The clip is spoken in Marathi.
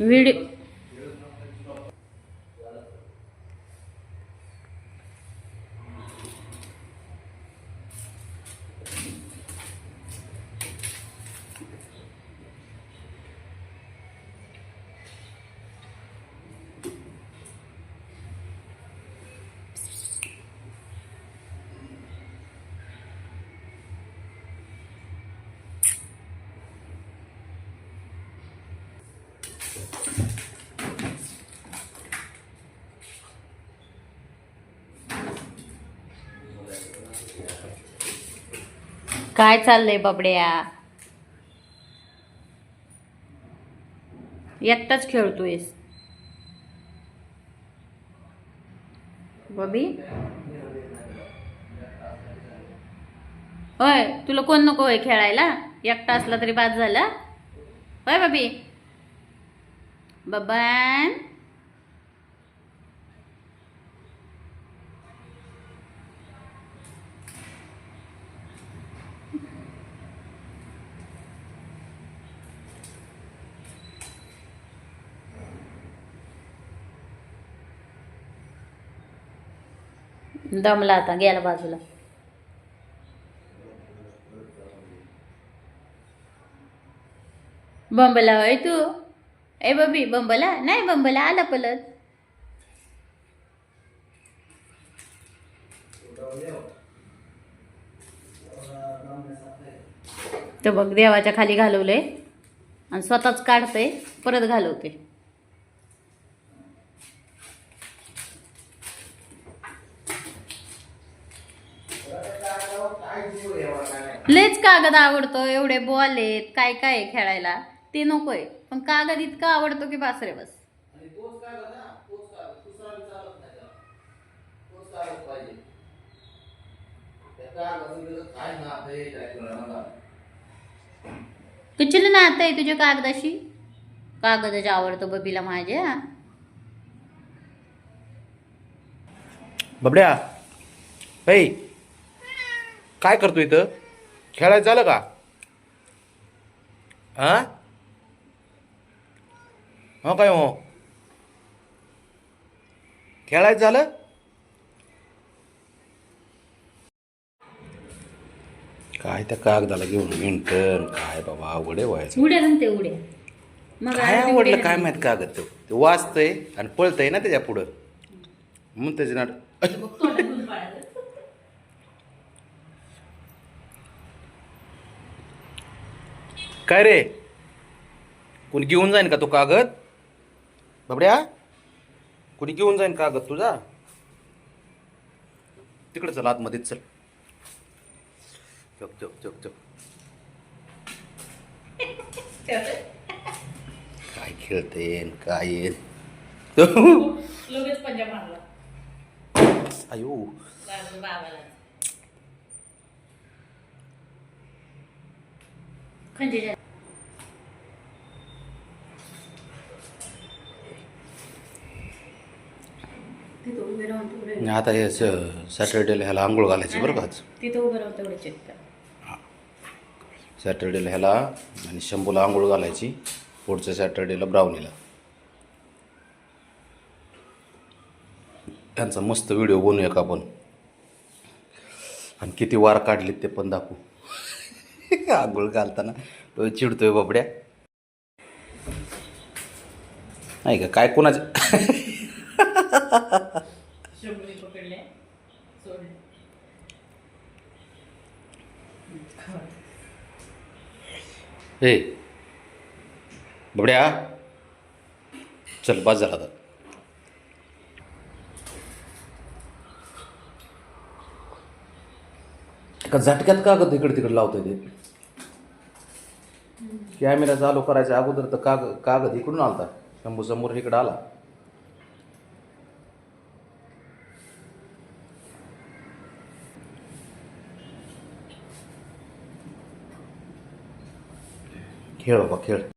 व्हिडिओ काय चाललंय बाबड्या? एकटाच खेळतोयस. बबी? होय तुला कोण नको होय खेळायला? एकटा असला तरी बाद झाला. होय बबी? बब्बान दमला आता गेला बाजूला. बंबला होय तू? ए बबी बंबला? नाही बंबला आला पलत तर बघ देवाच्या खाली घालवलंय आणि स्वतःच काढतंय परत घालवते लेच कागद आवडतो एवढे बॉल आहेत काय काय आहे खेळायला? ते नकोय. पण कागद इतका आवडतो की बासरे बस. तुझी नातं आहे तुझ्या कागदाशी? कागदच आवडतो बबीला माझ्या बबड्या काय करतो इथं? खेळायचं झालं का? हा? हो काय हो? खेळायचं झालं? काय त्या कागदाला घेऊन इंटर्न काय बाबा अवघड आहे व्हायचं. उड्या रंगते उड्या. मग काय आरती आवडलं उड्या काय. माहीत कागद तो? ते वाचतंय आणि पळतंय ना त्याच्या पुढं. मग त्याचे नाट तोंडात काय रे? कोणी घेऊन जाईन का तो कागद? बाबड्या कोणी घेऊन जाईन कागद तुझा? तिकडे चल आतमध्येच चल. चक चक चक चक काय खेळते न काय? आहे. लगेच पंजा मारला. अयो. लागलं बाबाला. खंजीच्या तिथं उभे राहून तेवढे आणि आता हे सॅटर्डेला ह्याला आंघोळ घालायची बरं का आज? तिथं उभे राहून तेवढे चेक कर. सॅटर्डेला ह्याला आणि शंभूला आंघोळ घालायची पुढच्या सॅटर्डेला ब्राउनीला त्यांचा मस्त व्हिडिओ बनवूया का आपण? आणि किती वार काढलेत ते पण दाखवू. आंघोळ घालताना तो चिडतोय बाबड्या. नाही का? काय कोणाचं? शंभरी पकडले. सोडले. हे बबड्या. चल बस झाला आता. का झटक्यात कागद इकडे तिकडे लावतोय ते? कॅमेरा चालू करायच्या अगोदर तर काग कागद इकडून आलता. शंभू समोर इकडे आला. ಹೇಳು ಹೇಳಿ